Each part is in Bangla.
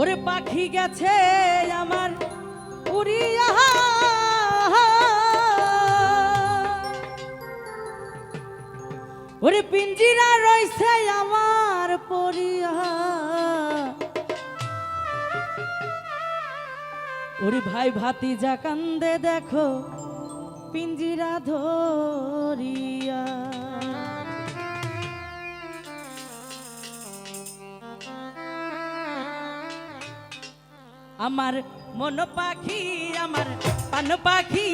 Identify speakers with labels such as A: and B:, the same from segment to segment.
A: ওরে পাখি গেছে আমার উড়িয়া। ওরে পিঞ্জিরা রইছে আমার পরিয়া ওরে ভাই ভাতি যা কান্দে দেখো পিঞ্জিরা ধরিয়া। আমার মন পাখি, আমার পান পাখি,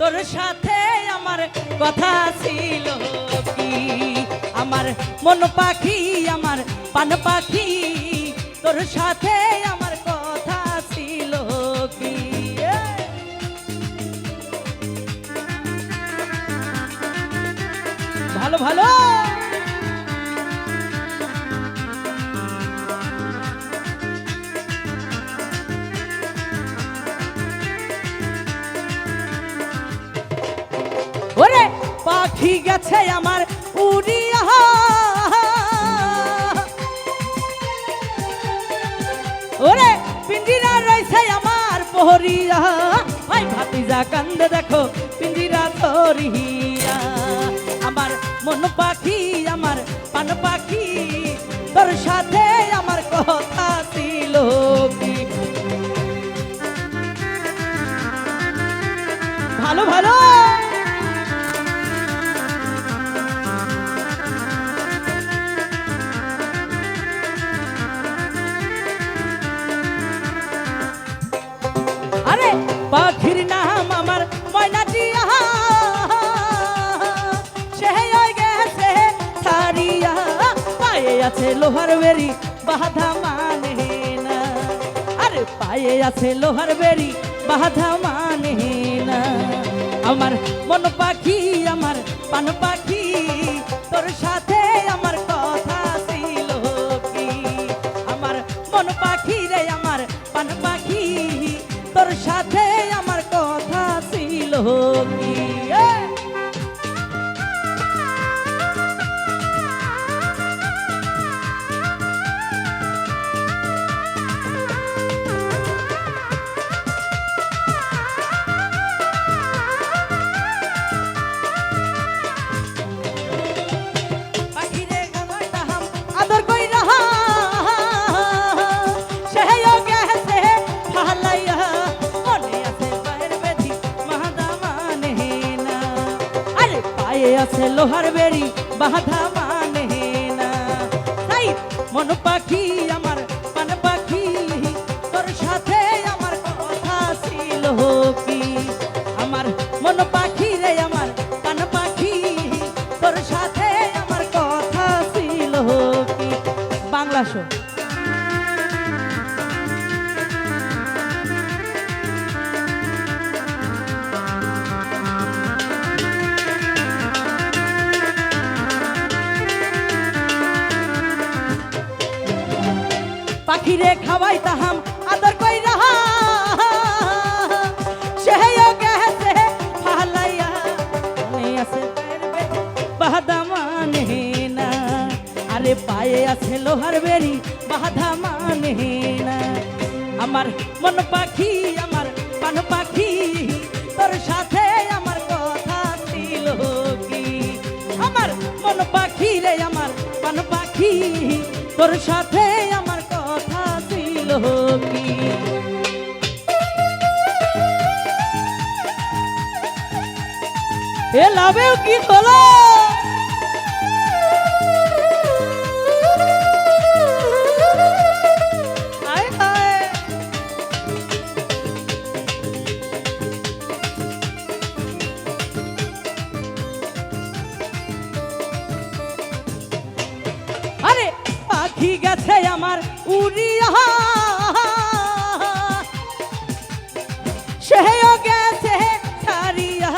A: তোর সাথে আমার কথা ছিল কি? আমার মন পাখি, আমার পান পাখি, তোর সাথে আমার কথা ছিল কি? ভালো ভালো। পাখি গেছে আমার উড়িয়া। ওরে পিঞ্জিরা রয়েছে আমার পহরিয়া। ভাই ভাতিজা দেখো পিঞ্জিরা ধরিয়া। আমার মন পাখি, আমার পান পাখি, তোর সাথে আমার কথা ছিল ভালো ভালো। পাখির নাম আমার ময়নাটিয়া সে গেছে সারিয়া। পায়ে আছে লোহার বেরি বাধা মানে না। আরে পায়ে আছে লোহার বেরি বাধা মানে না। আমার মন পাখি, আমার পান পাখি, তোর সাথে আমার কথা ছিল কি? আমার মন পাখি আছে লোহার বেরি বাধা মানে না। তাই মন পাখি আমার পান পাখি, তোর সাথে আমার কথা ছিল কি? আমার মন পাখি রে আমার পান পাখি, তোর সাথে আমার কথা ছিল কি? বাংলা শো পাখিরে খাওয়াই তাহাম, আদর কই রাহা সেহেও গেছে ফালাইয়া আছে বাধা মানে না। আরে পায়ে আছে লোহার বেরি বাধা মানে না। আমার মন পাখি, আমার পান পাখি, তোর সাথে আমার কথা ছিল কি? আমার মন পাখি রে, আমার পান পাখি, তোর সাথে ছিল কি এ লাভেও কি হলো? পাখি গেছে আমার উড়িয়া। সেও গেছে ছাড়িয়া।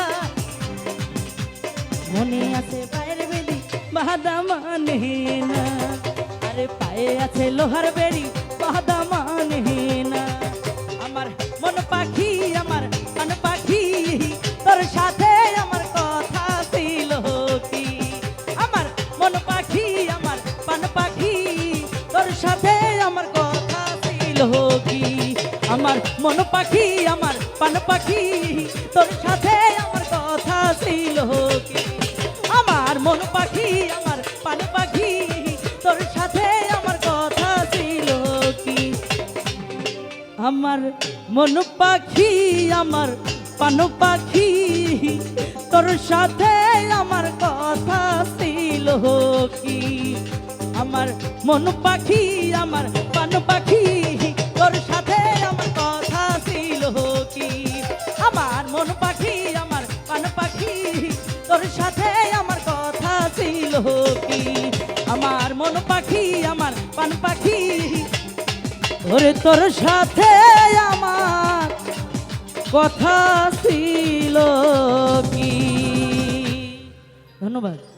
A: মনে আছে পায়ের বেলি, বাদামা মানে না। আরে পায়ে আছে লোহার বেরি বাদা আমার মন পাখি, আমার পান পাখি। তোর সাথে আমার কথা ছিল আমার মন পাখি, আমার পান পাখি। তোর সাথে আমার কথা ছিল কি? আমার মন পাখি, আমার পান পাখি। তোর সাথে আমার কথা ছিল কি? আমার মন পাখি, আমার পান পাখি। ওরে তোর সাথে আমার কথা ছিল কি? ধন্যবাদ।